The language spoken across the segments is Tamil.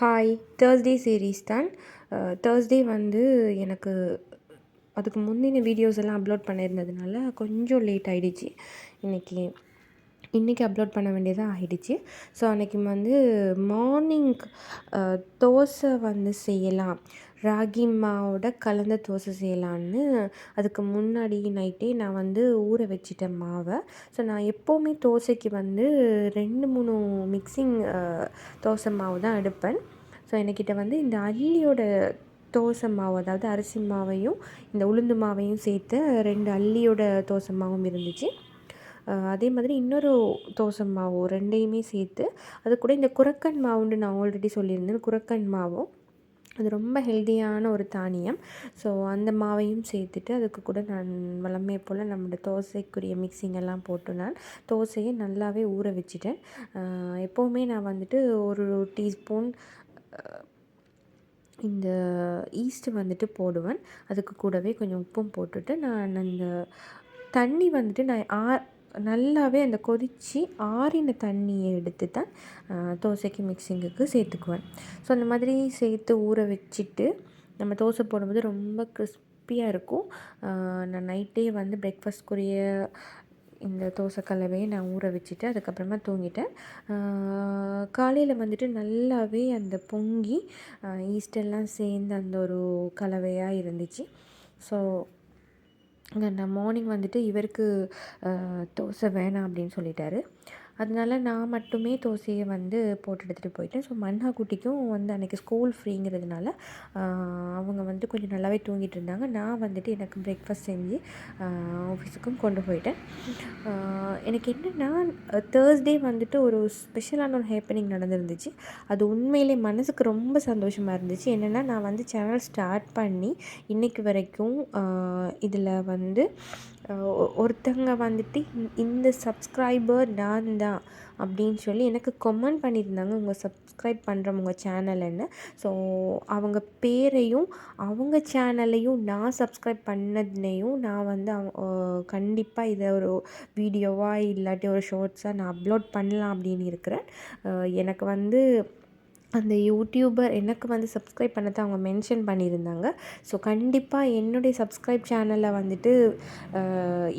ஹாய் தேர்ஸ்டே சீரீஸ் தான். தேர்ஸ்டே வந்து எனக்கு அதுக்கு முந்தின வீடியோஸ் எல்லாம் அப்லோட் பண்ணியிருந்ததுனால கொஞ்சம் லேட் ஆகிடுச்சி இன்றைக்கி இன்றைக்கி அப்லோட் பண்ண வேண்டியதாக ஆகிடுச்சு ஸோ அன்றைக்கி வந்து மார்னிங் தோசை வந்து செய்யலாம். ராகி மாவோட கலந்த தோசை செய்யலான்னு அதுக்கு முன்னாடி நைட்டே நான் வந்து ஊற வச்சுட்டேன் மாவை. ஸோ நான் எப்போவுமே தோசைக்கு வந்து ரெண்டு மூணு மிக்சிங் தோசை மாவு தான் எடுப்பேன். ஸோ என்கிட்ட வந்து இந்த அள்ளியோட தோசை மாவு அதாவது அரிசி மாவையும் இந்த உளுந்து மாவையும் சேர்த்து ரெண்டு அள்ளியோட தோசை மாவும் இருந்துச்சு. அதே மாதிரி இன்னொரு தோசை மாவு ரெண்டையுமே சேர்த்து அது கூட இந்த குரக்கன் மாவுன்னு நான் ஆல்ரெடி சொல்லியிருந்தேன். குரக்கன் மாவும் அது ரொம்ப ஹெல்த்தியான ஒரு தானியம். ஸோ அந்த மாவையும் சேர்த்துட்டு அதுக்கு கூட நான் வளமே போல் நம்மளோட தோசைக்குரிய மிக்சிங்கெல்லாம் போட்டு நான் தோசையை நல்லாவே ஊற வச்சுட்டேன். எப்போவுமே நான் வந்துட்டு ஒரு டீஸ்பூன் இந்த ஈஸ்ட்டு வந்துட்டு போடுவேன். அதுக்கு கூடவே கொஞ்சம் உப்பும் போட்டுட்டு நான் அந்த தண்ணி வந்துட்டு நான் ஆ நல்லாவே அந்த கொதித்து ஆறின தண்ணியை எடுத்து தான் தோசைக்கு மிக்சிங்குக்கு சேர்த்துக்குவேன். ஸோ அந்த மாதிரி சேர்த்து ஊற வச்சுட்டு நம்ம தோசை போடும்போது ரொம்ப கிறிஸ்பியாக இருக்கும். நான் நைட்டே வந்து பிரேக்ஃபாஸ்ட்குரிய இந்த தோசை கலவையை நான் ஊற வச்சுட்டு அதுக்கப்புறமா தூங்கிட்டேன். காலையில் வந்துட்டு நல்லாவே அந்த பொங்கி ஈஸ்டெல்லாம் சேர்ந்து அந்த ஒரு கலவையாக இருந்துச்சு. ஸோ நான் மார்னிங் வந்துட்டு இவருக்கு தோசை வேணாம் அப்படின்னு சொல்லிட்டாரு. அதனால நான் மட்டுமே தோசையை வந்து போட்டு எடுத்துகிட்டு போயிட்டேன். ஸோ மன்னா குட்டிக்கும் வந்து அன்றைக்கி ஸ்கூல் ஃப்ரீங்கிறதுனால அவங்க வந்து கொஞ்சம் நல்லாவே தூங்கிட்டு இருந்தாங்க. நான் வந்துட்டு எனக்கு பிரேக்ஃபாஸ்ட் செஞ்சு ஆஃபீஸுக்கும் கொண்டு போயிட்டேன். எனக்கு என்னென்னா தேர்ஸ்டே வந்துட்டு ஒரு ஸ்பெஷலான ஒரு ஹேப்பனிங் நடந்துருந்துச்சு. அது உண்மையிலே மனதுக்கு ரொம்ப சந்தோஷமாக இருந்துச்சு. என்னென்னா நான் வந்து சேனல் ஸ்டார்ட் பண்ணி இன்றைக்கு வரைக்கும் இதில் வந்து ஒருத்தங்க வந்துட்டு இந்த சப்ஸ்கிரைபர் நான் தான் அப்படின்னு சொல்லி எனக்கு கொமெண்ட் பண்ணியிருந்தாங்க. உங்கள் சப்ஸ்கிரைப் பண்ணுறவங்க சேனலுன்னு ஸோ அவங்க பேரையும் அவங்க சேனலையும் நான் சப்ஸ்கிரைப் பண்ணதுனையும் நான் வந்து கண்டிப்பாக இதை ஒரு வீடியோவாக இல்லாட்டி ஒரு ஷார்ட்ஸாக நான் அப்லோட் பண்ணலாம் அப்படின்னு இருக்கிறேன். எனக்கு வந்து அந்த யூடியூபர் எனக்கு வந்து சப்ஸ்கிரைப் பண்ணதை அவங்க மென்ஷன் பண்ணியிருந்தாங்க. ஸோ கண்டிப்பாக என்னுடைய சப்ஸ்கிரைப் சேனலில் வந்துட்டு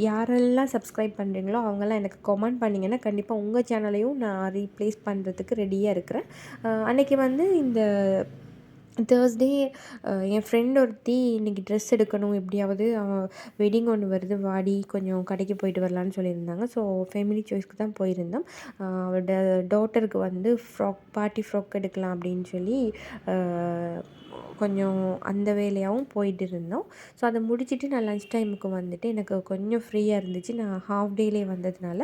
யாரெல்லாம் சப்ஸ்கிரைப் பண்ணுறீங்களோ அவங்கெல்லாம் எனக்கு கமெண்ட் பண்ணிங்கன்னா கண்டிப்பாக உங்கள் சேனலையும் நான் ரீப்ளேஸ் பண்ணுறதுக்கு ரெடியாக இருக்கிறேன். அன்றைக்கி வந்து இந்த தேர்ஸ்டே என் ஃப்ரெண்ட் ஒருத்தி இன்றைக்கி ட்ரெஸ் எடுக்கணும். எப்படியாவது வெட்டிங் ஒன்று வருது. வாடி கொஞ்சம் கடைக்கு போயிட்டு வரலான்னு சொல்லியிருந்தாங்க. ஸோ ஃபேமிலி சாய்ஸ்க்கு தான் போயிருந்தோம். அவளோட டாட்டருக்கு வந்து ஃப்ராக் பார்ட்டி ஃப்ராக் எடுக்கலாம் அப்படின்னு சொல்லி கொஞ்சம் அந்த வேலையாகவும் போயிட்டு இருந்தோம் ஸோ அதை முடிச்சுட்டு நான் லன்ச் டைமுக்கு வந்துட்டு எனக்கு கொஞ்சம் ஃப்ரீயாக இருந்துச்சு. நான் ஹாஃப் டேலே வந்ததுனால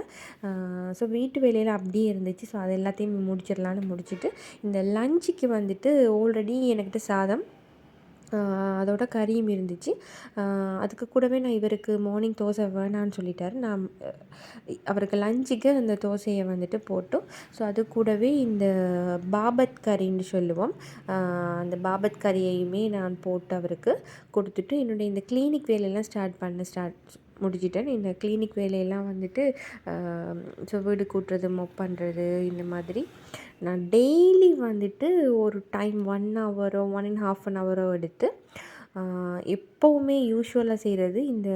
ஸோ வீட்டு வேலையில் அப்படியே இருந்துச்சு. ஸோ அது எல்லாத்தையும் முடிச்சிடலான்னு முடிச்சுட்டு இந்த லஞ்சுக்கு வந்துட்டு ஆல்ரெடி எனக்கிட்ட சாதம் அதோட கறியும் இருந்துச்சு. அதுக்கு கூடவே நான் இவருக்கு மார்னிங் தோசை வேணான்னு சொல்லிட்டாரு. நான் அவருக்கு லஞ்சுக்கு அந்த தோசையை வந்துட்டு போட்டோம். ஸோ அது கூடவே இந்த பாபத் கறின்னு சொல்லுவோம். அந்த பாபத் கறியையுமே நான் போட்டு அவருக்கு கொடுத்துட்டு என்னுடைய இந்த கிளினிக் வேலையெல்லாம் ஸ்டார்ட் பண்ண ஸ்டார்ட் முடிச்சிட்டேன் இந்த கிளினிக் வேலையெல்லாம் வந்துட்டு ஸோ வீடு கூட்டுறது மொப் பண்ணுறது இந்த மாதிரி. நான் டெய்லி வந்துட்டு ஒரு டைம் ஒன் ஹவரோ ஒன் அண்ட் ஹாஃப் அன் ஹவரோ எடுத்து எப்போவுமே யூஸ்வலாக செய்கிறது இந்த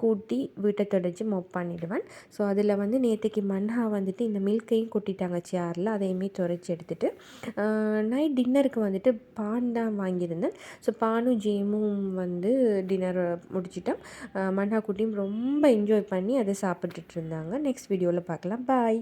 கூட்டி வீட்டை தொடச்சி மொப் பண்ணிவிடுவேன் ஸோ அதில் வந்து நேற்றுக்கு மன்ஹா வந்துட்டு இந்த மில்க்கையும் கொட்டிட்டாங்க சேரில் அதையுமே துரைச்சி எடுத்துகிட்டு நைட் டின்னருக்கு வந்துட்டு பான் தான் வாங்கியிருந்தேன். ஸோ பானும் ஜேமும் வந்து டின்னர் முடிச்சிட்டோம். மன்ஹா குட்டியும் ரொம்ப என்ஜாய் பண்ணி அதை சாப்பிட்டுட்டு இருந்தாங்க. நெக்ஸ்ட் வீடியோவில் பார்க்கலாம். பாய்